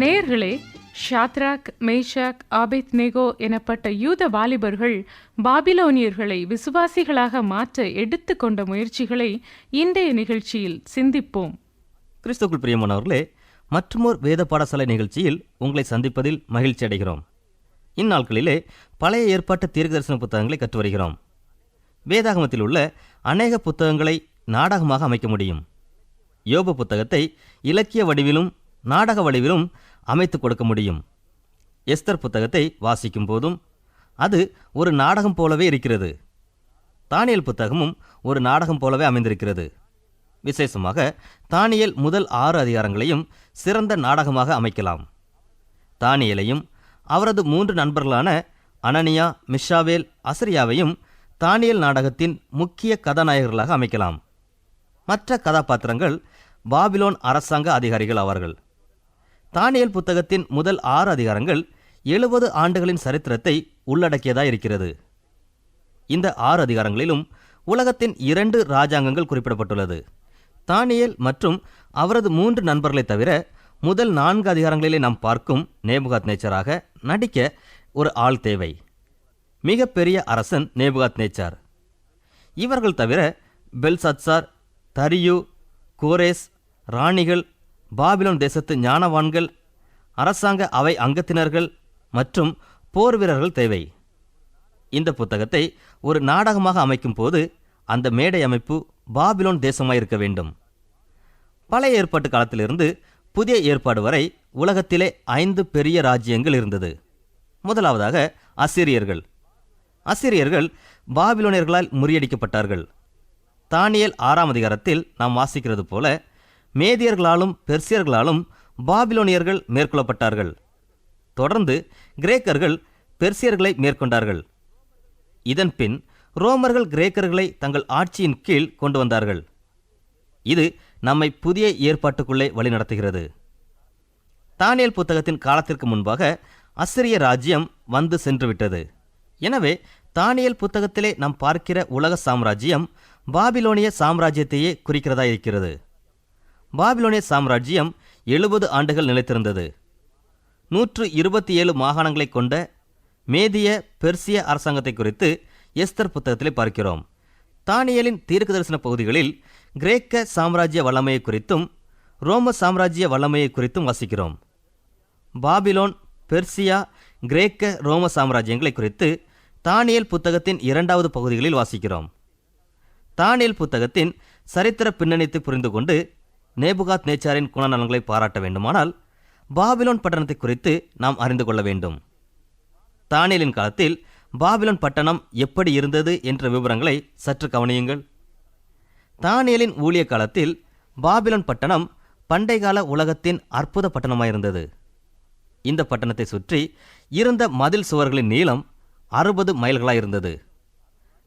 நேர்களே ஷாத்ராக் மேஷாக் ஆபேத் நெகோ எனப்பட்ட யூத வாலிபர்கள் பாபிலோனியர்களை விசுவாசிகளாக மாற்ற எடுத்துக்கொண்ட முயற்சிகளை இன்றைய நிகழ்ச்சியில் சிந்திப்போம். கிறிஸ்துக்குள் பிரியமானவர்களே மற்றுமோர் வேத பாடசாலை நிகழ்ச்சியில் உங்களை சந்திப்பதில் மகிழ்ச்சி அடைகிறோம். இந்நாட்களிலே பழைய ஏற்பாட்டு தீர்க்கதரிசன புத்தகங்களை கற்று வருகிறோம் வேதாகமத்தில் உள்ள அநேக புத்தகங்களை நாடகமாக அமைக்க முடியும். யோப புத்தகத்தை இலக்கிய வடிவிலும் நாடக வடிவிலும் அமைத்து கொடுக்க முடியும். எஸ்தர் புத்தகத்தை வாசிக்கும் போதும் அது ஒரு நாடகம் போலவே இருக்கிறது. தானியல் புத்தகமும் ஒரு நாடகம் போலவே அமைந்திருக்கிறது. விசேஷமாக தானியல் முதல் ஆறு அதிகாரங்களையும் சிறந்த நாடகமாக அமைக்கலாம். தானியலையும் அவரது மூன்று நண்பர்களான அனனியா மிஷாவேல் அசரியாவையும் தானியல் நாடகத்தின் முக்கிய கதாநாயகர்களாக அமைக்கலாம். மற்ற கதாபாத்திரங்கள் பாபிலோன் அரசாங்க அதிகாரிகள் ஆவார்கள் தானியல் புத்தகத்தின் முதல் ஆறு அதிகாரங்கள் எழுபது ஆண்டுகளின் சரித்திரத்தை உள்ளடக்கியதாக இருக்கிறது. இந்த ஆறு அதிகாரங்களிலும் உலகத்தின் இரண்டு ராஜாங்கங்கள் குறிப்பிடப்பட்டுள்ளது. தானியல் மற்றும் அவரது மூன்று நண்பர்களைத் தவிர முதல் நான்கு அதிகாரங்களிலே நாம் பார்க்கும் நேபுகாத் நேச்சராக நடிக்க ஒரு ஆள் தேவை. மிகப்பெரிய அரசன் நேபுகாத் நேச்சார். இவர்கள் தவிர பெல்சத்சார் தரியு கோரேஸ் ராணிகள் பாபிலோன் தேசத்து ஞானவான்கள் அரசாங்க அவை அங்கத்தினர்கள் மற்றும் போர் வீரர்கள் தேவை. இந்த புத்தகத்தை ஒரு நாடகமாக அமைக்கும் போது அந்த மேடை அமைப்பு பாபிலோன் தேசமாய் இருக்க வேண்டும். பழைய ஏற்பாட்டு காலத்திலிருந்து புதிய ஏற்பாடு வரை உலகத்திலே ஐந்து பெரிய ராஜ்யங்கள் இருந்தது. முதலாவதாக அசிரியர்கள். அசிரியர்கள் பாபிலோனியர்களால் முறியடிக்கப்பட்டார்கள். தானியல் ஆறாம் அதிகாரத்தில் நாம் வாசிக்கிறது போல மேதியர்களாலும் பெர்சியர்களாலும் பாபிலோனியர்கள் மேற்கொள்ளப்பட்டார்கள். தொடர்ந்து கிரேக்கர்கள் பெர்சியர்களை மேற்கொண்டார்கள். இதன்பின் ரோமர்கள் கிரேக்கர்களை தங்கள் ஆட்சியின் கீழ் கொண்டு வந்தார்கள். இது நம்மை புதிய ஏற்பாட்டுக்குள்ளே வழிநடத்துகிறது. தானியல் புத்தகத்தின் காலத்திற்கு முன்பாக அசிரிய ராஜ்யம் வந்து சென்றுவிட்டது. எனவே தானியல் புத்தகத்திலே நாம் பார்க்கிற உலக சாம்ராஜ்யம் பாபிலோனிய சாம்ராஜ்யத்தையே குறிக்கிறதா இருக்கிறது. பாபிலோனிய சாம்ராஜ்யம் எழுபது ஆண்டுகள் நிலைத்திருந்தது. நூற்று இருபத்தி ஏழு மாகாணங்களை கொண்ட மேதிய பெர்சிய அரசாங்கத்தை குறித்து எஸ்தர் புத்தகத்தில் பார்க்கிறோம். தானியலின் தீர்க்க தரிசன பகுதிகளில் கிரேக்க சாம்ராஜ்ய வல்லமையை குறித்தும் ரோம சாம்ராஜ்ய வல்லமையை குறித்தும் வாசிக்கிறோம். பாபிலோன் பெர்சியா கிரேக்க ரோம சாம்ராஜ்யங்களை குறித்து தானியல் புத்தகத்தின் இரண்டாவது பகுதிகளில் வாசிக்கிறோம். தானியல் புத்தகத்தின் சரித்திர பின்னணித்தை புரிந்து கொண்டு நேபுகாத் நேச்சாரின் குணநலன்களை பாராட்ட வேண்டுமானால் பாபிலோன் பட்டணத்தை குறித்து நாம் அறிந்து கொள்ள வேண்டும். தானியலின் காலத்தில் பாபிலோன் பட்டணம் எப்படி இருந்தது என்ற விவரங்களை சற்று கவனியுங்கள். தானியலின் ஊழிய காலத்தில் பாபிலோன் பட்டணம் பண்டைகால உலகத்தின் அற்புத பட்டணமாயிருந்தது. இந்த பட்டணத்தை சுற்றி இருந்த மதில் சுவர்களின் நீளம் அறுபது மைல்களாயிருந்தது.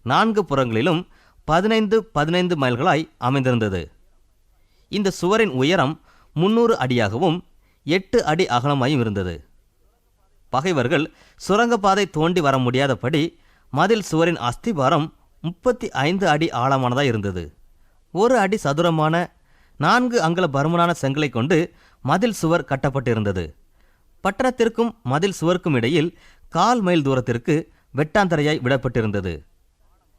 நான்கு புறங்களிலும் பதினைந்து பதினைந்து மைல்களாய் அமைந்திருந்தது. இந்த சுவரின் உயரம் முன்னூறு அடியாகவும் எட்டு அடி அகலமாயும் இருந்தது. பகைவர்கள் சுரங்கப்பாதை தோண்டி வர முடியாதபடி மதில் சுவரின் அஸ்திபாரம் முப்பத்தி ஐந்து அடி ஆழமானதாக இருந்தது. ஒரு அடி சதுரமான நான்கு அங்குல பருமனான செங்கலை கொண்டு மதில் சுவர் கட்டப்பட்டிருந்தது. பட்டணத்திற்கும் மதில் சுவருக்கும் இடையில் கால் மைல் தூரத்திற்கு வெட்டாந்தரையாய் விடப்பட்டிருந்தது.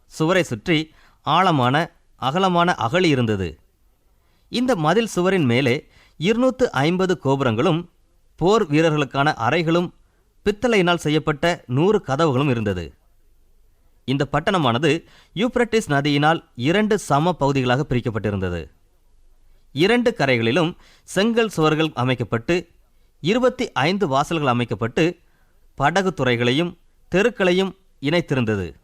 சுவரை சுற்றி ஆழமான அகலமான அகழி இருந்தது. இந்த மதில் சுவரின் மேலே இருநூற்று ஐம்பது கோபுரங்களும் போர் வீரர்களுக்கான அறைகளும் பித்தளையினால் செய்யப்பட்ட நூறு கதவுகளும் இருந்தது. இந்த பட்டணமானது யூப்ரட்டிஸ் நதியினால் இரண்டு சம பகுதிகளாக பிரிக்கப்பட்டிருந்தது. இரண்டு கரைகளிலும் செங்கல் சுவர்கள் அமைக்கப்பட்டு இருபத்தி ஐந்து வாசல்கள் அமைக்கப்பட்டு படகு துறைகளையும் தெருக்களையும் இணைத்திருந்தது.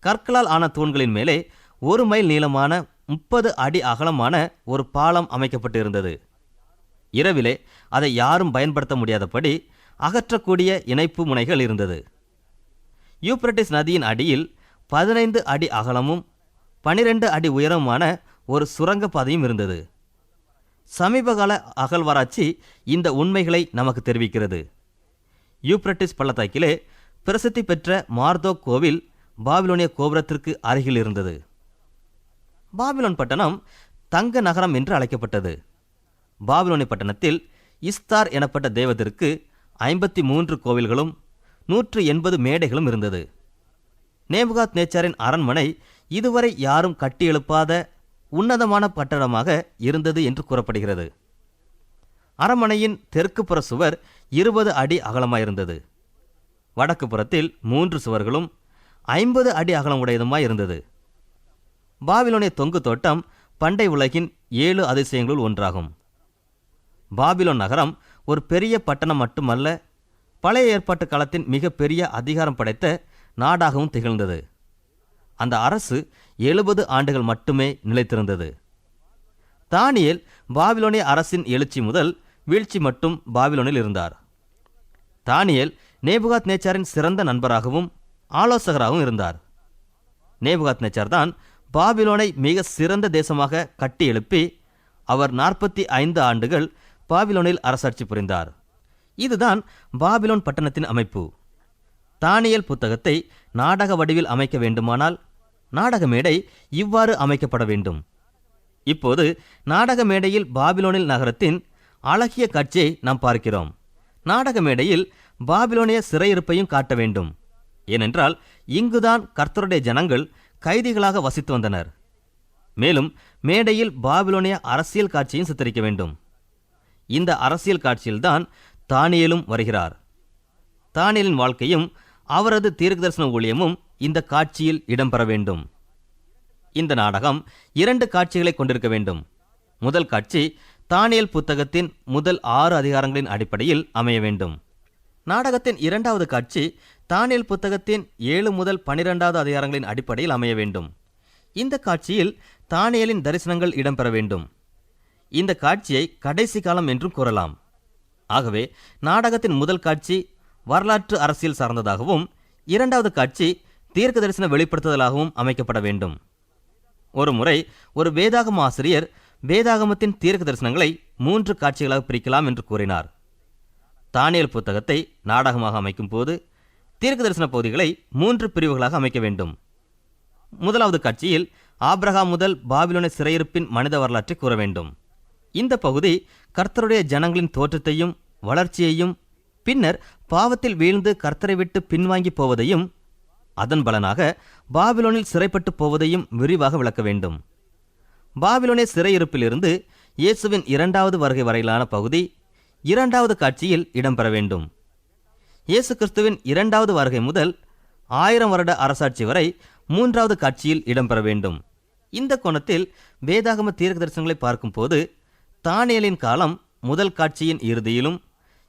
கற்களால் ஆன தூண்களின் மேலே ஒரு மைல் நீளமான முப்பது அடி அகலமான ஒரு பாலம் அமைக்கப்பட்டு இருந்தது இரவிலே அதை யாரும் பயன்படுத்த முடியாதபடி அகற்றக்கூடிய இணைப்பு முனைகள் இருந்தது. யூப்ரட்டிஸ் நதியின் அடியில் பதினைந்து அடி அகலமும் பனிரெண்டு அடி உயரமுமான ஒரு சுரங்கப் பாதையும் இருந்தது. சமீபகால அகழ்வாராய்ச்சி இந்த உண்மைகளை நமக்கு தெரிவிக்கிறது. யூப்ரட்டிஸ் பள்ளத்தாக்கிலே பிரசித்தி பெற்ற மார்தோ கோவில் பாபிலோனிய கோபுரத்திற்கு அருகில் இருந்தது. பாபிலோன் பட்டணம் தங்க நகரம் என்று அழைக்கப்பட்டது. பாபிலோனி பட்டணத்தில் இஸ்தார் எனப்பட்ட தெய்வத்திற்கு ஐம்பத்தி மூன்று கோவில்களும் நூற்று எண்பது மேடைகளும் இருந்தது. நேபுகாத் நேச்சாரின் அரண்மனை இதுவரை யாரும் கட்டியெழுப்பாத உன்னதமான பட்டணமாக இருந்தது என்று கூறப்படுகிறது. அரண்மனையின் தெற்கு புற சுவர் இருபது அடி அகலமாயிருந்தது. வடக்கு புறத்தில் மூன்று சுவர்களும் ஐம்பது அடி அகலம் உடையதுமாய் இருந்தது பாபிலோனிய தொங்கு தோட்டம் பண்டை உலகின் ஏழு அதிசயங்களுள் ஒன்றாகும். பாபிலோன் நகரம் ஒரு பெரிய பட்டணம் மட்டுமல்ல பழைய ஏற்பாட்டு காலத்தின் மிகப்பெரிய அதிகாரம் படைத்த நாடாகவும் திகழ்ந்தது. அந்த அரசு எழுபது ஆண்டுகள் மட்டுமே நிலைத்திருந்தது. தானியேல் பாபிலோனிய அரசின் எழுச்சி முதல் வீழ்ச்சி மட்டும் பாபிலோனில் இருந்தார். தானியல் நேபுகாத் நேச்சாரின் சிறந்த நண்பராகவும் ஆலோசகராகவும் இருந்தார். நேபுகாத் நேச்சார் தான் பாபிலோனை மிக சிறந்த தேசமாக கட்டி எழுப்பி அவர் நாற்பத்தி ஐந்து ஆண்டுகள் பாபிலோனில் அரசாட்சி புரிந்தார். இதுதான் பாபிலோன் பட்டணத்தின் அமைப்பு. தானியல் புத்தகத்தை நாடக வடிவில் அமைக்க வேண்டுமானால் நாடக மேடை இவ்வாறு அமைக்கப்பட வேண்டும். இப்போது நாடக மேடையில் பாபிலோனில் நகரத்தின் அழகிய காட்சியை நாம் பார்க்கிறோம். நாடக மேடையில் பாபிலோனிய சிறையிருப்பையும் காட்ட வேண்டும். ஏனென்றால் இங்குதான் கர்த்தருடைய ஜனங்கள் கைதிகளாக வசித்து வந்தனர். மேலும் மேடையில் பாபிலோனிய அரசியல் காட்சியும் சித்தரிக்க வேண்டும். இந்த அரசியல் காட்சியில்தான் தானியலும் வருகிறார். தானியலின் வாழ்க்கையும் அவரது தீர்க்கதரிசன ஊழியமும் இந்த காட்சியில் இடம்பெற வேண்டும். இந்த நாடகம் இரண்டு காட்சிகளை கொண்டிருக்க வேண்டும். முதல் காட்சி தானியல் புத்தகத்தின் முதல் ஆறு அதிகாரங்களின் அடிப்படையில் அமைய வேண்டும். நாடகத்தின் இரண்டாவது காட்சி தானியல் புத்தகத்தின் ஏழு முதல் பனிரெண்டாவது அதிகாரங்களின் அடிப்படையில் அமைய வேண்டும். இந்த காட்சியில் தானியலின் தரிசனங்கள் இடம்பெற வேண்டும். இந்த காட்சியை கடைசி காலம் என்றும் கூறலாம். ஆகவே நாடகத்தின் முதல் காட்சி வரலாற்று அரசியல் சார்ந்ததாகவும் இரண்டாவது காட்சி தீர்க்க தரிசன வெளிப்படுத்துதலாகவும் அமைக்கப்பட வேண்டும். ஒரு முறை ஒரு வேதாகம ஆசிரியர் வேதாகமத்தின் தீர்க்க தரிசனங்களை மூன்று காட்சிகளாக பிரிக்கலாம் என்று கூறினார். தானியல் புத்தகத்தை நாடகமாக அமைக்கும் போது தீர்க்க தரிசன பகுதிகளை மூன்று பிரிவுகளாக அமைக்க வேண்டும். முதலாவது காட்சியில் ஆப்ரஹாம் முதல் பாபிலோன சிறையிருப்பின் மனித வரலாற்றை கூற வேண்டும். இந்த பகுதி கர்த்தருடைய ஜனங்களின் தோற்றத்தையும் வளர்ச்சியையும் பின்னர் பாவத்தில் வீழ்ந்து கர்த்தரை விட்டு பின்வாங்கி போவதையும் அதன் பலனாக பாபிலோனில் சிறைப்பட்டு போவதையும் விரிவாக விளக்க வேண்டும். பாபிலோனே சிறையிருப்பிலிருந்து இயேசுவின் இரண்டாவது வருகை வரையிலான பகுதி இரண்டாவது காட்சியில் இடம்பெற வேண்டும். இயேசு கிறிஸ்துவின் இரண்டாவது வருகை முதல் ஆயிரம் வருட அரசாட்சி வரை மூன்றாவது காட்சியில் இடம்பெற வேண்டும். இந்த கோணத்தில் வேதாகம தீர்க்க தரிசனங்களை பார்க்கும்போது தானியலின் காலம் முதல் காட்சியின் இறுதியிலும்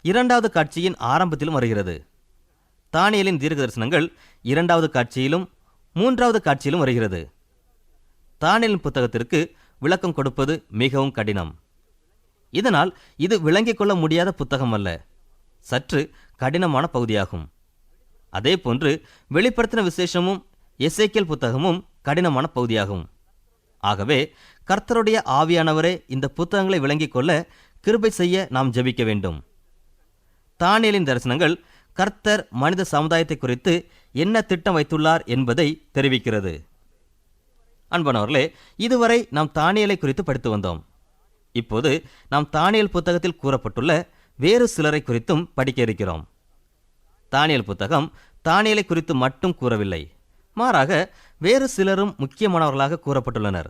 இரண்டாவது காட்சியின் ஆரம்பத்திலும் வருகிறது. தானியலின் தீர்க்க தரிசனங்கள் இரண்டாவது காட்சியிலும் மூன்றாவது காட்சியிலும் வருகிறது. தானியலின் புத்தகத்திற்கு விளக்கம் கொடுப்பது மிகவும் கடினம். இதனால் இது விளங்கிக் கொள்ள முடியாத புத்தகம் அல்ல. சற்று கடினமான பகுதியாகும். அதே போன்று வெளிப்படுத்தின விசேஷமும் எசேக்கியல் புத்தகமும் கடினமான பகுதியாகும். ஆகவே கர்த்தருடைய ஆவியானவரே இந்த புத்தகங்களை விளங்கிக் கொள்ள கிருபை செய்ய நாம் ஜெபிக்க வேண்டும். தானியலின் தரிசனங்கள் கர்த்தர் மனித சமுதாயத்தை குறித்து என்ன திட்டம் வைத்துள்ளார் என்பதை தெரிவிக்கிறது. அன்பானவர்களே இதுவரை நாம் தானியலை குறித்து படித்து வந்தோம். இப்போது நாம் தானியல் புத்தகத்தில் கூறப்பட்டுள்ள வேறு சிலரை குறித்தும் படிக்க இருக்கிறோம். தானியல் புத்தகம் தானியலை குறித்து மட்டும் கூறவில்லை. மாறாக வேறு சிலரும் முக்கியமானவர்களாக கூறப்பட்டுள்ளனர்.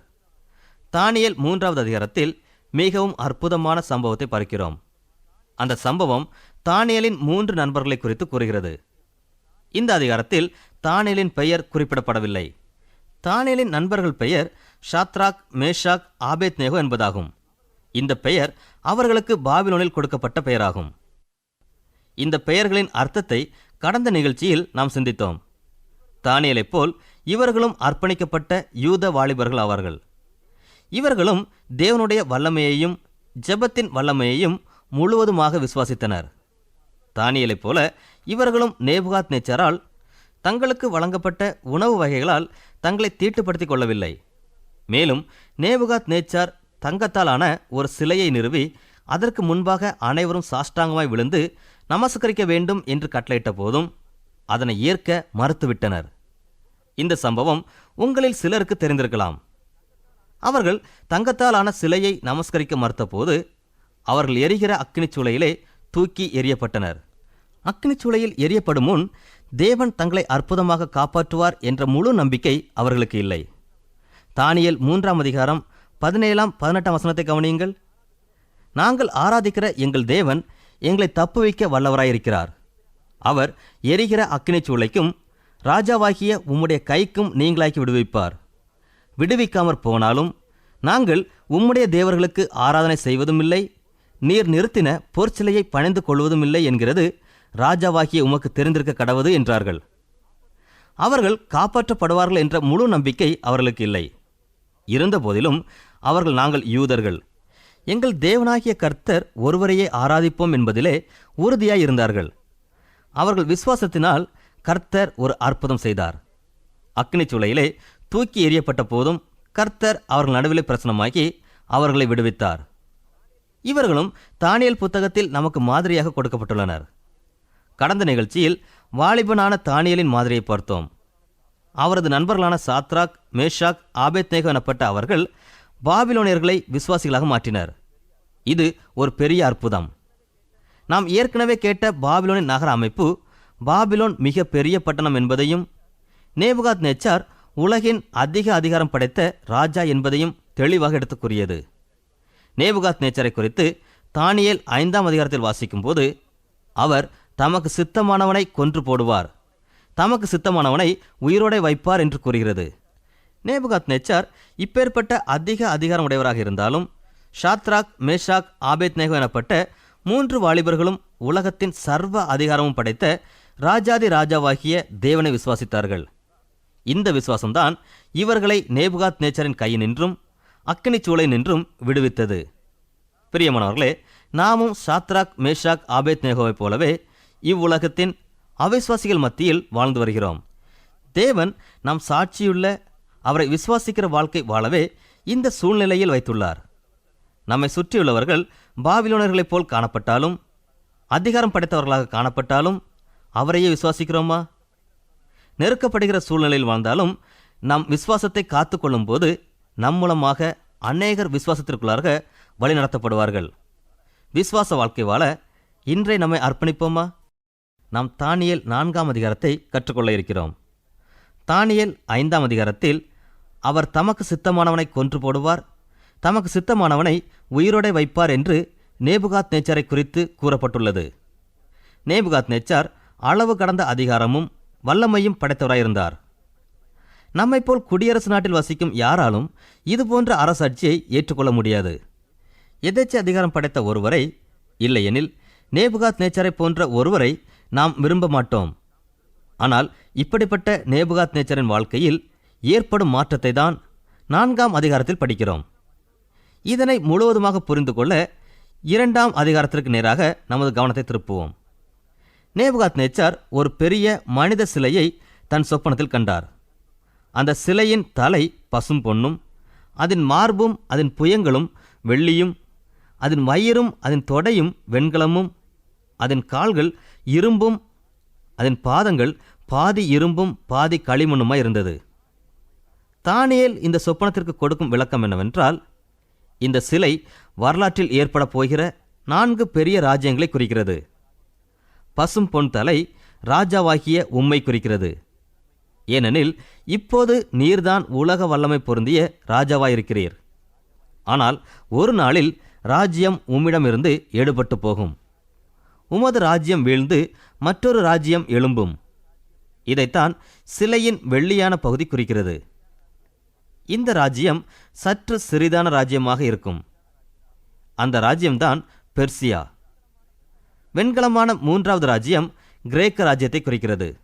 தானியல் மூன்றாவது அதிகாரத்தில் மிகவும் அற்புதமான சம்பவத்தை பார்க்கிறோம். அந்த சம்பவம் தானியலின் மூன்று நண்பர்களை குறித்து கூறுகிறது. இந்த அதிகாரத்தில் தானியலின் பெயர் குறிப்பிடப்படவில்லை. தானியலின் நண்பர்கள் பெயர் ஷாத்ராக் மேஷாக் ஆபேத் நேகோ என்பதாகும். இந்த பெயர் அவர்களுக்கு பாபிலோனில் கொடுக்கப்பட்ட பெயராகும். இந்த பெயர்களின் அர்த்தத்தை கடந்த நிகழ்ச்சியில் நாம் சிந்தித்தோம். தானியலைப் போல் இவர்களும் அர்ப்பணிக்கப்பட்ட யூத வாலிபர்கள் ஆவார்கள். இவர்களும் தேவனுடைய வல்லமையையும் ஜெபத்தின் வல்லமையையும் முழுவதுமாக விசுவாசித்தனர். தானியலைப் போல இவர்களும் நேபுகாத் நேச்சரால் தங்களுக்கு வழங்கப்பட்ட உணவு வகைகளால் தங்களை தீட்டுப்படுத்திக் கொள்ளவில்லை. மேலும் நேபுகாத் நேச்சார் தங்கத்தாலான ஒரு சிலையை நிறுவி அதற்கு முன்பாக அனைவரும் சாஷ்டாங்கமாய் விழுந்து நமஸ்கரிக்க வேண்டும் என்று கட்டளையிட்ட போதும் அதனை ஏற்க மறுத்துவிட்டனர். இந்த சம்பவம் உங்களில் சிலருக்கு தெரிந்திருக்கலாம். அவர்கள் தங்கத்தாலான சிலையை நமஸ்கரிக்க மறுத்தபோது அவர்கள் எரிகிற அக்னிச்சூளையிலே தூக்கி எறியப்பட்டனர். அக்னிச்சூளையில் எரியப்படும் முன் தேவன் தங்களை அற்புதமாக காப்பாற்றுவார் என்ற முழு நம்பிக்கை அவர்களுக்கு இல்லை. தானியல் மூன்றாம் அதிகாரம் பதினேழாம் பதினெட்டாம் வசனத்தை கவனியுங்கள். நாங்கள் ஆராதிக்கிற எங்கள் தேவன் எங்களை தப்பு வைக்க வல்லவராயிருக்கிறார். அவர் எரிகிற அக்னிச் சூளைக்கும் ராஜாவாகிய உம்முடைய கைக்கும் நீங்களாக்கி விடுவிப்பார். விடுவிக்காமற் போனாலும் நாங்கள் உம்முடைய தேவர்களுக்கு ஆராதனை செய்வதும் இல்லை நீர் நிறுத்தின பொற்சிலையை பணிந்து கொள்வதும் இல்லை என்கிறது ராஜாவாகிய உமக்கு தெரிந்திருக்க கடவது என்றார்கள். அவர்கள் காப்பாற்றப்படுவார்கள் என்ற முழு நம்பிக்கை அவர்களுக்கு இல்லை. இருந்தபோதிலும் அவர்கள் நாங்கள் யூதர்கள். எங்கள் தேவனாகிய கர்த்தர் ஒருவரையே ஆராதிப்போம் என்பதிலே உறுதியாய் இருந்தார்கள் அவர்கள் விசுவாசத்தினால் கர்த்தர் ஒரு அற்புதம் செய்தார். அக்னிச் சூளையிலே தூக்கி எறியப்பட்ட போதும் கர்த்தர் அவர்கள் நடுவிலே பிரசனமாக்கி அவர்களை விடுவித்தார். இவர்களும் தானியல் புத்தகத்தில் நமக்கு மாதிரியாக கொடுக்கப்பட்டுள்ளனர். கடந்த நிகழ்ச்சியில் வாலிபனான தானியலின் மாதிரியை பார்த்தோம். அவரது நண்பர்களான சாத்ராக் மேஷாக் ஆபேத்நேகோ எனப்பட்ட அவர்கள் பாபிலோனியர்களை விசுவாசிகளாக மாற்றினர். இது ஒரு பெரிய அற்புதம். நாம் ஏற்கனவே கேட்ட பாபிலோனின் நகர அமைப்பு பாபிலோன் மிக பெரிய பட்டணம் என்பதையும் நேபுகாத் நேச்சார் உலகின் அதிக அதிகாரம் படைத்த ராஜா என்பதையும் தெளிவாக எடுத்துக் கூறியது நேபுகாத் நேச்சரை குறித்து தானியேல் ஐந்தாம் அதிகாரத்தில் வாசிக்கும்போது அவர் தமக்கு சித்தமானவனை கொன்று போடுவார். தமக்கு சித்தமானவனை உயிரோடே வைப்பார் என்று கூறுகிறது. நேபுகாத் நேச்சார் இப்பேற்பட்ட அதிக அதிகாரம் உடையவராக இருந்தாலும் ஷாத்ராக் மேஷாக் ஆபேத்நேகோ எனப்பட்ட மூன்று வாலிபர்களும் உலகத்தின் சர்வ அதிகாரமும் படைத்த ராஜாதி ராஜாவாகிய தேவனை விசுவாசித்தார்கள். இந்த விசுவாசம்தான் இவர்களை நேபுகாத் நேச்சரின் கையினின்றும் அக்கினிச் சூளை நின்றும் விடுவித்தது. பிரியமானவர்களே நாமும் சாத்ராக் மேஷாக் ஆபேத் நேகோவைப் போலவே இவ்வுலகத்தின் அவிசுவாசிகள் மத்தியில் வாழ்ந்து வருகிறோம். தேவன் நாம் சாட்சியுள்ள அவரை விசுவாசிக்கிற வாழ்க்கை வாழவே இந்த சூழ்நிலையில் வைத்துள்ளார். நம்மை சுற்றியுள்ளவர்கள் பாபிலோனர்களைப் போல் காணப்பட்டாலும் அதிகாரம் படைத்தவர்களாக காணப்பட்டாலும் அவரையே விசுவாசிக்கிறோமா? நெருக்கப்படுகிற சூழ்நிலையில் வாழ்ந்தாலும் நம் விசுவாசத்தை காத்துக்கொள்ளும் போது நம் மூலமாக அநேகர் விசுவாசத்திற்குள்ளாக வழிநடத்தப்படுவார்கள். விசுவாச வாழ்க்கை வாழ இன்றை நம்மை அர்ப்பணிப்போமா? நாம் தானியல் நான்காம் அதிகாரத்தை கற்றுக்கொள்ள இருக்கிறோம். தானியல் ஐந்தாம் அதிகாரத்தில் அவர் தமக்கு சித்தமானவனை கொன்று போடுவார். தமக்கு சித்தமானவனை உயிரோடே வைப்பார் என்று நேபுகாத் நேச்சரை குறித்து கூறப்பட்டுள்ளது. நேபுகாத் நேச்சார் அளவு கடந்த அதிகாரமும் வல்லமையும் படைத்தவராயிருந்தார். நம்மை போல் குடியரசு நாட்டில் வசிக்கும் யாராலும் இதுபோன்ற அரசாட்சியை ஏற்றுக்கொள்ள முடியாது. எதேச்ச அதிகாரம் படைத்த ஒருவரை இல்லையெனில் நேபுகாத் நேச்சரை போன்ற ஒருவரை நாம் விரும்ப மாட்டோம். ஆனால் இப்படிப்பட்ட நேபுகாத் நேச்சரின் வாழ்க்கையில் ஏற்படும் மாற்றத்தை தான் நான்காம் அதிகாரத்தில் படிக்கிறோம். இதனை முழுவதுமாக புரிந்து கொள்ள இரண்டாம் அதிகாரத்திற்கு நேராக நமது கவனத்தை திருப்புவோம். நேபுகாத் நேச்சார் ஒரு பெரிய மனித சிலையை தன் சொப்பனத்தில் கண்டார். அந்த சிலையின் தலை பசும் பொன்னும் அதன் மார்பும் அதன் புயங்களும் வெள்ளியும் அதன் வயிறும் அதன் தொடையும் வெண்கலமும் அதன் கால்கள் இரும்பும் அதன் பாதங்கள் பாதி இரும்பும் பாதி களிமண்ணுமாய் இருந்தது. தானியல் இந்த சொப்பனத்திற்கு கொடுக்கும் விளக்கம் என்னவென்றால் இந்த சிலை வரலாற்றில் ஏற்பட போகிற நான்கு பெரிய ராஜ்யங்களை குறிக்கிறது. பசும் பொன் தலை ராஜாவாகிய உம்மை குறிக்கிறது. ஏனெனில் இப்போது நீர்தான் உலக வல்லமை பொருந்திய ராஜாவாயிருக்கிறீர். ஆனால் ஒரு நாளில் ராஜ்யம் உம்மிடமிருந்து எடுபட்டு போகும். உமது ராஜ்யம் வீழ்ந்து மற்றொரு ராஜ்யம் எழும்பும். இதைத்தான் சிலையின் வெள்ளியான பகுதி குறிக்கிறது. இந்த ராஜ்யம் சற்று சிறிதான ராஜ்யமாக இருக்கும். அந்த ராஜ்யம்தான் பெர்சியா. வெண்கலமான மூன்றாவது ராஜ்யம் கிரேக்க ராஜ்யத்தை குறிக்கிறது.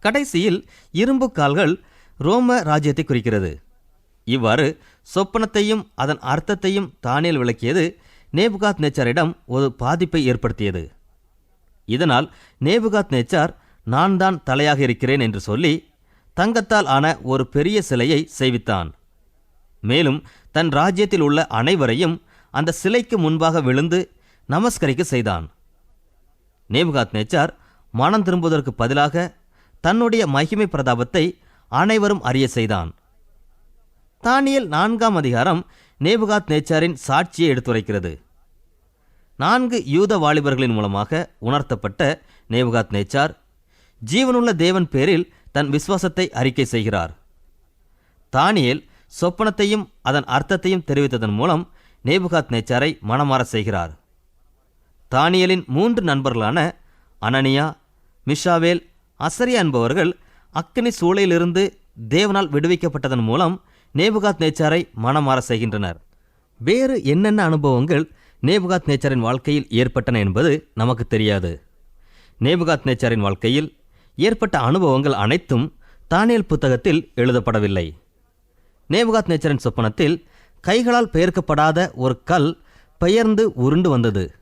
கடைசியில் இரும்பு கால்கள் ரோம ராஜ்யத்தை குறிக்கிறது. இவ்வாறு சொப்பனத்தையும் அதன் அர்த்தத்தையும் தானியல் விளக்கியது நேபுகாத் நேச்சரிடம் ஒரு பாதிப்பை ஏற்படுத்தியது. இதனால் நேபுகாத் நேச்சார் நான் தான் தலையாக இருக்கிறேன் என்று சொல்லி தங்கத்தால் ஆன ஒரு பெரிய சிலையை செய்வித்தான். மேலும் தன் ராஜ்யத்தில் உள்ள அனைவரையும் அந்த சிலைக்கு முன்பாக விழுந்து நமஸ்கரிக்க செய்தான். நேபுகாத் நேச்சார் மனம் திரும்புவதற்கு பதிலாக தன்னுடைய மகிமை பிரதாபத்தை அனைவரும் அறிய செய்தான். தானியல் நான்காம் அதிகாரம் நேபுகாத் நேச்சாரின் சாட்சியை எடுத்துரைக்கிறது. நான்கு யூத வாலிபர்களின் மூலமாக உணர்த்தப்பட்ட நேபுகாத் நேச்சார் ஜீவனுள்ள தேவன் பேரில் தன் விசுவாசத்தை அறிக்கை செய்கிறார். தானியல் சொப்பனத்தையும் அதன் அர்த்தத்தையும் தெரிவித்ததன் மூலம் நேபுகாத் நேச்சாரை மனமாற செய்கிறார். தானியலின் மூன்று நண்பர்களான அனனியா மிஷாவேல் அசரியா என்பவர்கள் அக்கினி சூளையிலிருந்து தேவனால் விடுவிக்கப்பட்டதன் மூலம் நேபுகாத் நேச்சாரை மனமாற செய்கின்றனர். வேறு என்னென்ன அனுபவங்கள் நேபுகாத் நேச்சரின் வாழ்க்கையில் ஏற்பட்டன என்பது நமக்கு தெரியாது. நேபுகாத் நேச்சரின் வாழ்க்கையில் ஏற்பட்ட அனுபவங்கள் அனைத்தும் தானியல் புத்தகத்தில் எழுதப்படவில்லை. நேபுகாத் நேச்சரின் சொப்பனத்தில் கைகளால் பெயர்க்கப்படாத ஒரு கல் பெயர்ந்து உருண்டு வந்தது.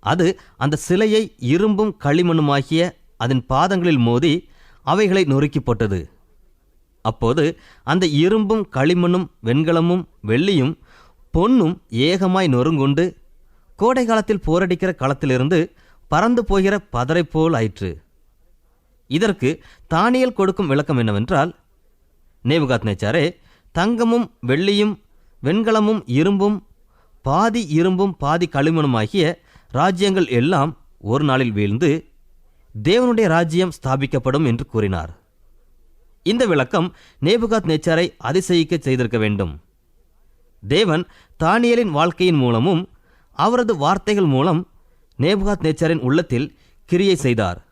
அது அந்த சிலையை இரும்பும் களிமண்ணுமாகிய அதன் பாதங்களில் மோதி அவைகளை நொறுக்கி போட்டது. அப்போது அந்த இரும்பும் களிமண்ணும் வெண்கலமும் வெள்ளியும் பொன்னும் ஏகமாய் நொறுங்குண்டு கோடை காலத்தில் போரடிக்கிற களத்திலிருந்து பறந்து போகிற பதரை போல் ஆயிற்று. இதற்கு தானியல் கொடுக்கும் விளக்கம் என்னவென்றால் நேபுகாத் நேச்சாரே தங்கமும் வெள்ளியும் வெண்கலமும் இரும்பும் பாதி இரும்பும் பாதி களிமணுமாகிய ராஜ்யங்கள் எல்லாம் ஒரு நாளில் வீழ்ந்து தேவனுடைய ராஜ்யம் ஸ்தாபிக்கப்படும் என்று கூறினார். இந்த விளக்கம் நேபுகாத் நேச்சாரை அதிசயிக்க செய்திருக்க வேண்டும். தேவன் தானியலின் வாழ்க்கையின் மூலமும் அவரது வார்த்தைகள் மூலம் நேபுகாத் நேச்சரின் உள்ளத்தில் கிரியை செய்தார்.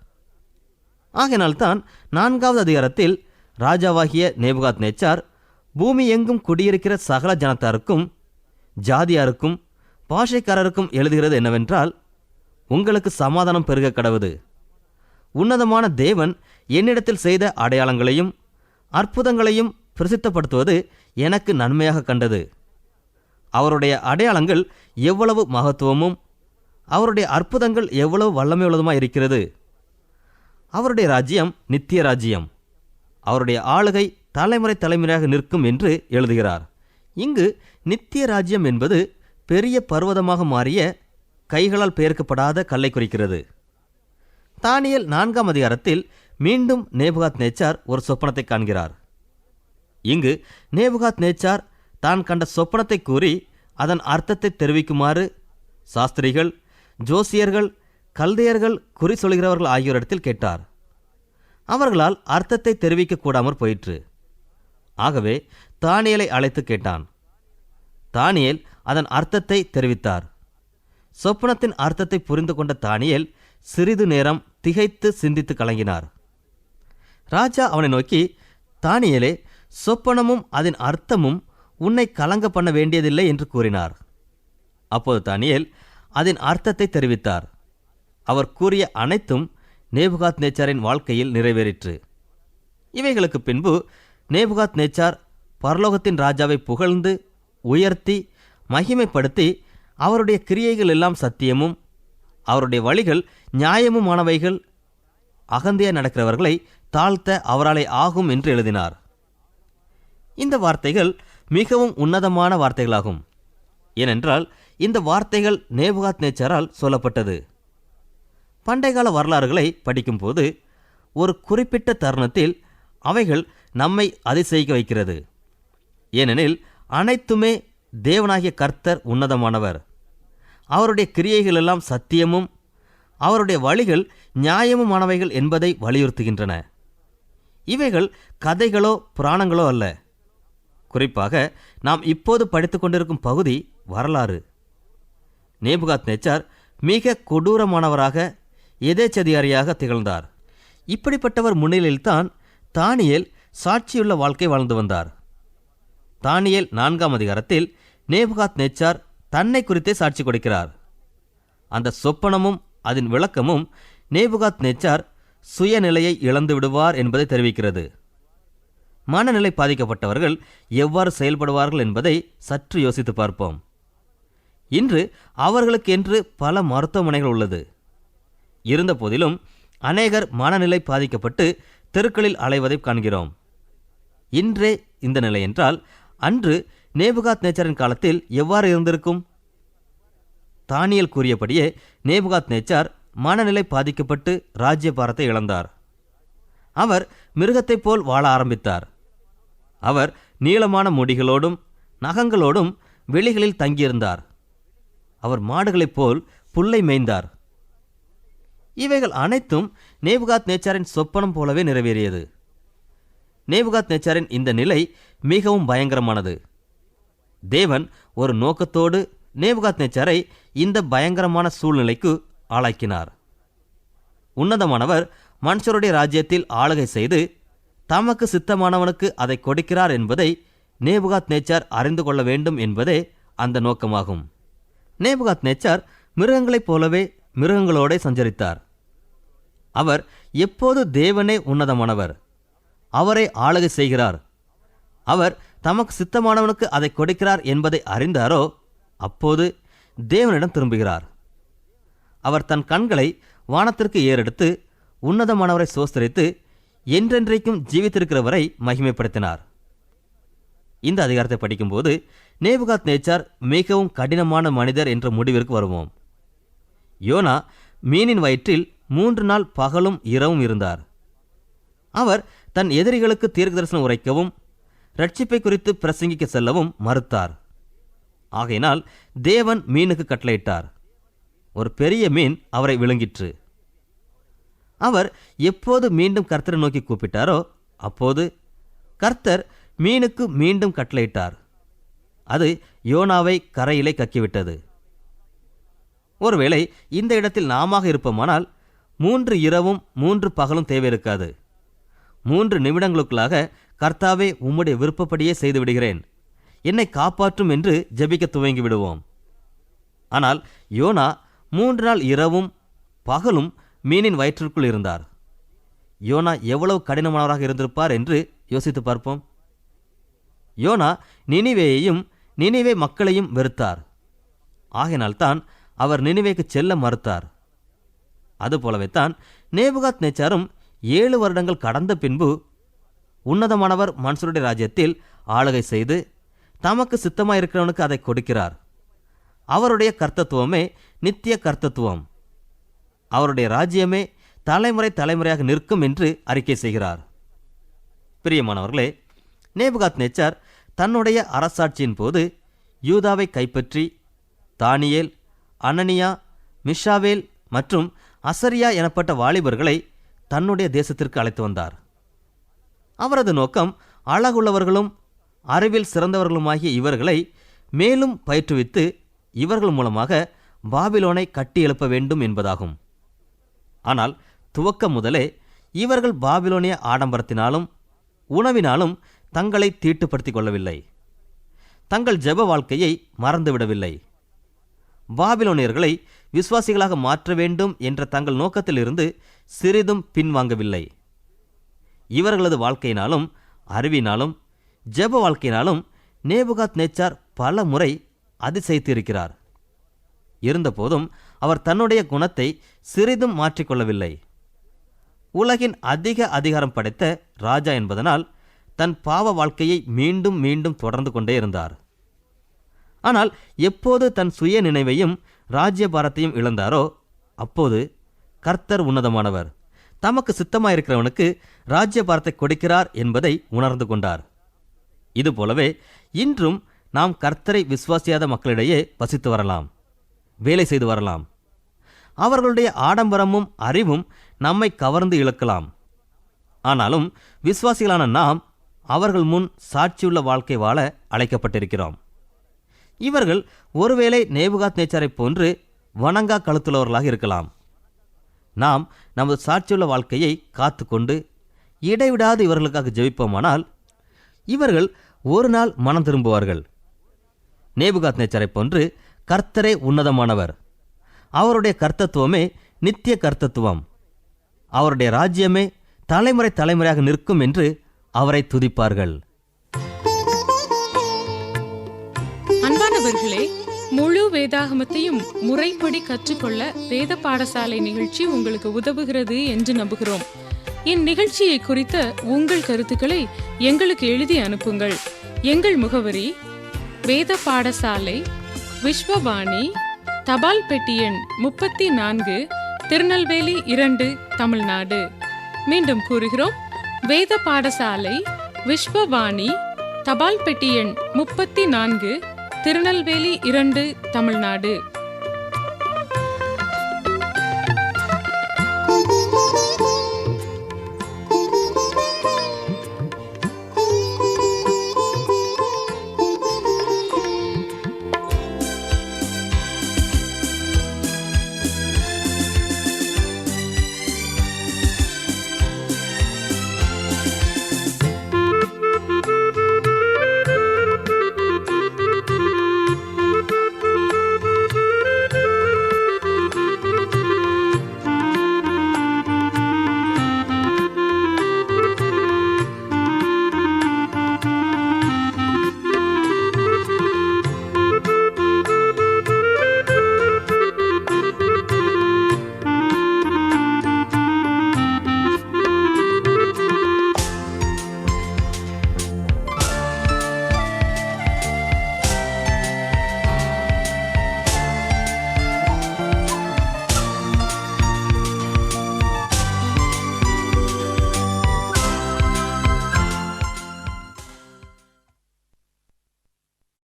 ஆகையினால்தான் நான்காவது அதிகாரத்தில் ராஜாவாகிய நேபுகாத் நேச்சார் பூமி எங்கும் குடியிருக்கிற சகல ஜனத்தாருக்கும் ஜாதியாருக்கும் பாஷைக்காரருக்கும் எழுதுகிறது என்னவென்றால் உங்களுக்கு சமாதானம் பெருக கடவுது. உன்னதமான தேவன் என்னிடத்தில் செய்த அடையாளங்களையும் அற்புதங்களையும் பிரசித்தப்படுத்துவது எனக்கு நன்மையாக கண்டது. அவருடைய அடையாளங்கள் எவ்வளவு மகத்துவமும் அவருடைய அற்புதங்கள் எவ்வளவு வல்லமையுள்ளதுமாக இருக்கிறது. அவருடைய ராஜ்யம் நித்திய ராஜ்யம். அவருடைய ஆளுகை தலைமுறை தலைமுறையாக நிற்கும் என்று எழுதுகிறார். இங்கு நித்திய ராஜ்யம் என்பது பெரிய பர்வதமாக மாறிய கைகளால் பெயர்க்கப்படாத கல்லை குறிக்கிறது. தானியல் நான்காம் அதிகாரத்தில் மீண்டும் நேபுகாத் நேச்சார் ஒரு சொப்பனத்தை காண்கிறார். இங்கு நேபுகாத் நேச்சார் தான் கண்ட சொப்பனத்தை கூறி அதன் அர்த்தத்தை தெரிவிக்குமாறு சாஸ்திரிகள் ஜோசியர்கள் கல்தையர்கள் குறி சொல்கிறவர்கள் ஆகியோரிடத்தில் கேட்டார். அவர்களால் அர்த்தத்தை தெரிவிக்க கூடாமற் போயிற்று. ஆகவே தானியலை அழைத்து கேட்டான். தானியல் அதன் அர்த்தத்தை தெரிவித்தார். சொப்பனத்தின் அர்த்தத்தை புரிந்து கொண்ட தானியேல் சிறிது நேரம் திகைத்து சிந்தித்து கலங்கினார். ராஜா அவனை நோக்கி தானியலே சொப்பனமும் அதன் அர்த்தமும் உன்னை கலங்க பண்ண வேண்டியதில்லை என்று கூறினார். அப்போது தானியல் அதன் அர்த்தத்தை தெரிவித்தார். அவர் கூறிய அனைத்தும் நேபுகாத் நேச்சாரின் வாழ்க்கையில் நிறைவேறிற்று. இவைகளுக்கு பின்பு நேபுகாத் நேச்சார் பரலோகத்தின் ராஜாவை புகழ்ந்து உயர்த்தி மகிமைப்படுத்தி அவருடைய கிரியைகள் எல்லாம் சத்தியமும் அவருடைய வழிகள் நியாயமுமானவைகள் அகந்தியாக நடக்கிறவர்களை தாழ்த்த அவராலே ஆகும் என்று எழுதினார். இந்த வார்த்தைகள் மிகவும் உன்னதமான வார்த்தைகளாகும். ஏனென்றால் இந்த வார்த்தைகள் நேபுகாத் நேச்சரால் சொல்லப்பட்டது. பண்டைக்கால வரலாறுகளை படிக்கும்போது ஒரு குறிப்பிட்ட தருணத்தில் அவைகள் நம்மை அதிசயிக்க வைக்கிறது. ஏனெனில் அனைத்துமே தேவனாகிய கர்த்தர் உன்னதமானவர். அவருடைய கிரியைகள் எல்லாம் சத்தியமும் அவருடைய வழிகள் நியாயமுமானவைகள் என்பதை வலியுறுத்துகின்றன. இவைகள் கதைகளோ புராணங்களோ அல்ல. குறிப்பாக நாம் இப்போது படித்து கொண்டிருக்கும் பகுதி வரலாறு. நேபுகாத் நேச்சார் மிக கொடூரமானவராக எதேச்சதிகாரியாக திகழ்ந்தார். இப்படிப்பட்டவர் முன்னிலையில்தான் தானியேல் சாட்சியுள்ள வாழ்க்கை வாழ்ந்து வந்தார். தானியேல் நான்காம் அதிகாரத்தில் நேபுகாத் நேச்சார் தன்னை குறித்தே சாட்சி கொடுக்கிறார். அந்த சொப்பனமும் அதன் விளக்கமும் நேபுகாத் நேச்சார் சுயநிலையை இழந்து விடுவார் என்பதை தெரிவிக்கிறது. மனநிலை பாதிக்கப்பட்டவர்கள் எவ்வாறு செயல்படுவார்கள் என்பதை சற்று யோசித்து பார்ப்போம். இன்று அவர்களுக்கென்று பல மருத்துவமனைகள் உள்ளது. இருந்தபோதிலும் அநேகர் மனநிலை பாதிக்கப்பட்டு தெருக்களில் அலைவதை காண்கிறோம். இன்றே இந்த நிலை என்றால் அன்று நேபுகாத் நேச்சரின் காலத்தில் எவ்வாறு இருந்திருக்கும்? தானியல் கூறியபடியே நேபுகாத் நேச்சார் மனநிலை பாதிக்கப்பட்டு ராஜ்யபாரத்தை இழந்தார். அவர் மிருகத்தைப் போல் வாழ ஆரம்பித்தார். அவர் நீளமான முடிகளோடும் நகங்களோடும் வெளிகளில் தங்கியிருந்தார். அவர் மாடுகளைப் போல் புல்லை மேய்ந்தார். இவைகள் அனைத்தும் நேபுகாத் நேச்சாரின் சொப்பனம் போலவே நிறைவேறியது. நேபுகாத் நேச்சாரின் இந்த நிலை மிகவும் பயங்கரமானது. தேவன் ஒரு நோக்கத்தோடு நேபுகாத் நேச்சாரை இந்த பயங்கரமான சூழ்நிலைக்கு ஆளாக்கினார். உன்னதமானவர் மனுஷருடைய ராஜ்யத்தில் ஆளுகை செய்து தமக்கு சித்தமானவனுக்கு அதை கொடுக்கிறார் என்பதை நேபுகாத் நேச்சார் அறிந்து கொள்ள வேண்டும் என்பதே அந்த நோக்கமாகும். நேபுகாத் நேச்சார் மிருகங்களைப் போலவே மிருகங்களோடே சஞ்சரித்தார். அவர் எப்போது தேவனே உன்னதமானவர் அவரை ஆளுகை செய்கிறார். அவர் தமக்கு சித்தமானவனுக்கு அதை கொடுக்கிறார் என்பதை அறிந்தாரோ அப்போது தேவனிடம் திரும்புகிறார். அவர் தன் கண்களை வானத்திற்கு ஏறெடுத்து உன்னதமானவரை சோஸ்தரித்து என்றென்றைக்கும் ஜீவித்திருக்கிறவரை மகிமைப்படுத்தினார். இந்த அதிகாரத்தை படிக்கும்போது நேபுகாத் நேச்சார் மிகவும் கடினமான மனிதர் என்ற முடிவிற்கு வருவோம். யோனா மீனின் வயிற்றில் மூன்று நாள் பகலும் இரவும் இருந்தார். அவர் தன் எதிரிகளுக்கு தீர்க்கதரிசனம் உரைக்கவும் ரட்சிப்பை குறித்து பிரசங்கிக்க செல்லவும் மறுத்தார். ஆகையினால் தேவன் மீனுக்கு கட்டளையிட்டார். ஒரு பெரிய மீன் அவரை விழுங்கிற்று. அவர் எப்போது மீண்டும் கர்த்தரை நோக்கி கூப்பிட்டாரோ அப்போது கர்த்தர் மீனுக்கு மீண்டும் கட்டளையிட்டார். அது யோனாவை கரையிலே கக்கிவிட்டது. ஒருவேளை இந்த இடத்தில் நாமாக இருப்போமானால் மூன்று இரவும் மூன்று பகலும் தேவையிருக்காது. மூன்று நிமிடங்களுக்குள்ளாக கர்த்தாவே உம்முடைய விருப்பப்படியே செய்து விடுகிறேன் என்னை காப்பாற்றும் என்று ஜபிக்க துவங்கி விடுவோம் ஆனால் யோனா மூன்று நாள் இரவும் பகலும் மீனின் வயிற்றுக்குள் இருந்தார். யோனா எவ்வளவு கடினமானவராக இருந்திருப்பார் என்று யோசித்து பார்ப்போம். யோனா நினிவேயையும் நினிவே மக்களையும் வெறுத்தார். ஆகினால்தான் அவர் நினிவேக்கு செல்ல மறுத்தார். அதுபோலவே தான் நேபுகாத் நேச்சாரும் ஏழு வருடங்கள் கடந்த பின்பு உன்னதமானவர் மன்சூருடைய ராஜ்யத்தில் ஆளுகை செய்து தமக்கு சித்தமாயிருக்கிறவனுக்கு அதை கொடுக்கிறார். அவருடைய கர்த்தத்துவமே நித்திய கர்த்தத்துவம். அவருடைய ராஜ்யமே தலைமுறை தலைமுறையாக நிற்கும் என்று அறிக்கை செய்கிறார். பிரியமானவர்களே நேபுகாத் நேச்சார் தன்னுடைய அரசாட்சியின் போது யூதாவை கைப்பற்றி தானியேல் அனனியா மிஷாவேல் மற்றும் அசரியா எனப்பட்ட வாலிபர்களை தன்னுடைய தேசத்திற்கு அழைத்து வந்தார். அவரது நோக்கம் அழகுள்ளவர்களும் அறிவில் சிறந்தவர்களுமாகிய இவர்களை மேலும் பயிற்றுவித்து இவர்கள் மூலமாக பாபிலோனை கட்டி எழுப்ப வேண்டும் என்பதாகும். ஆனால் துவக்கம் முதலே இவர்கள் பாபிலோனிய ஆடம்பரத்தினாலும் உணவினாலும் தங்களை தீட்டுப்படுத்திக் கொள்ளவில்லை. தங்கள் ஜெப வாழ்க்கையை மறந்துவிடவில்லை. பாபிலோனியர்களை விசுவாசிகளாக மாற்ற வேண்டும் என்ற தங்கள் நோக்கத்திலிருந்து சிறிதும் பின்வாங்கவில்லை. இவர்களது வாழ்க்கையினாலும் அறிவினாலும் ஜெப வாழ்க்கையினாலும் நேபுகாத் நேச்சார் பல முறை அதிசயித்திருக்கிறார். இருந்தபோதும் அவர் தன்னுடைய குணத்தை சிறிதும் மாற்றிக்கொள்ளவில்லை. உலகின் அதிக அதிகாரம் படைத்த ராஜா என்பதனால் தன் பாவ வாழ்க்கையை மீண்டும் மீண்டும் தொடர்ந்து கொண்டே இருந்தார். ஆனால் எப்போது தன் சுய நினைவையும் ராஜ்யபாரத்தையும் இழந்தாரோ அப்போது கர்த்தர் உன்னதமானவர். தமக்கு சித்தமாயிருக்கிறவனுக்கு ராஜ்யபாரத்தை கொடுக்கிறார் என்பதை உணர்ந்து கொண்டார். இதுபோலவே இன்றும் நாம் கர்த்தரை விசுவாசியாத மக்களிடையே வசித்து வரலாம் வேலை செய்து வரலாம். அவர்களுடைய ஆடம்பரமும் அறிவும் நம்மை கவர்ந்து இழுக்கலாம். ஆனாலும் விசுவாசிகளான நாம் அவர்கள் முன் சாட்சியுள்ள வாழ்க்கை வாழ அழைக்கப்பட்டிருக்கிறோம். இவர்கள் ஒருவேளை நேபுகாத் நேச்சரை போன்று வணங்கா கழுத்துள்ளவர்களாக இருக்கலாம். நாம் நமது சாட்சியுள்ள வாழ்க்கையை காத்துக்கொண்டு இடைவிடாது இவர்களுக்காக ஜெபிப்போமானால் இவர்கள் ஒரு நாள் மனம் திரும்புவார்கள். நேபுகாத் நேச்சரைப் போன்று கர்த்தரே உன்னதமானவர். அவருடைய கர்த்தத்துவமே நித்திய கர்த்தத்துவம். அவருடைய ராஜ்யமே தலைமுறை தலைமுறையாக நிற்கும் என்று அவரை துதிப்பார்கள். அன்பானவர்களே முழு வேதாகமத்தையும் முறைப்படி கற்றுக்கொள்ள வேத பாடசாலை நிகழ்ச்சி உங்களுக்கு உதவுகிறது என்று நம்புகிறோம். இந்நிகழ்ச்சியை குறித்த உங்கள் கருத்துக்களை எங்களுக்கு எழுதி அனுப்புங்கள். எங்கள் முகவரி வேத பாடசாலை விஸ்வபாணி தபால் பெட்டி எண் முப்பத்தி நான்கு திருநெல்வேலி இரண்டு தமிழ்நாடு. மீண்டும் கூறுகிறோம் வேத பாடசாலை விஸ்வவாணி தபால் பெட்டி எண் முப்பத்தி நான்கு திருநெல்வேலி இரண்டு தமிழ்நாடு.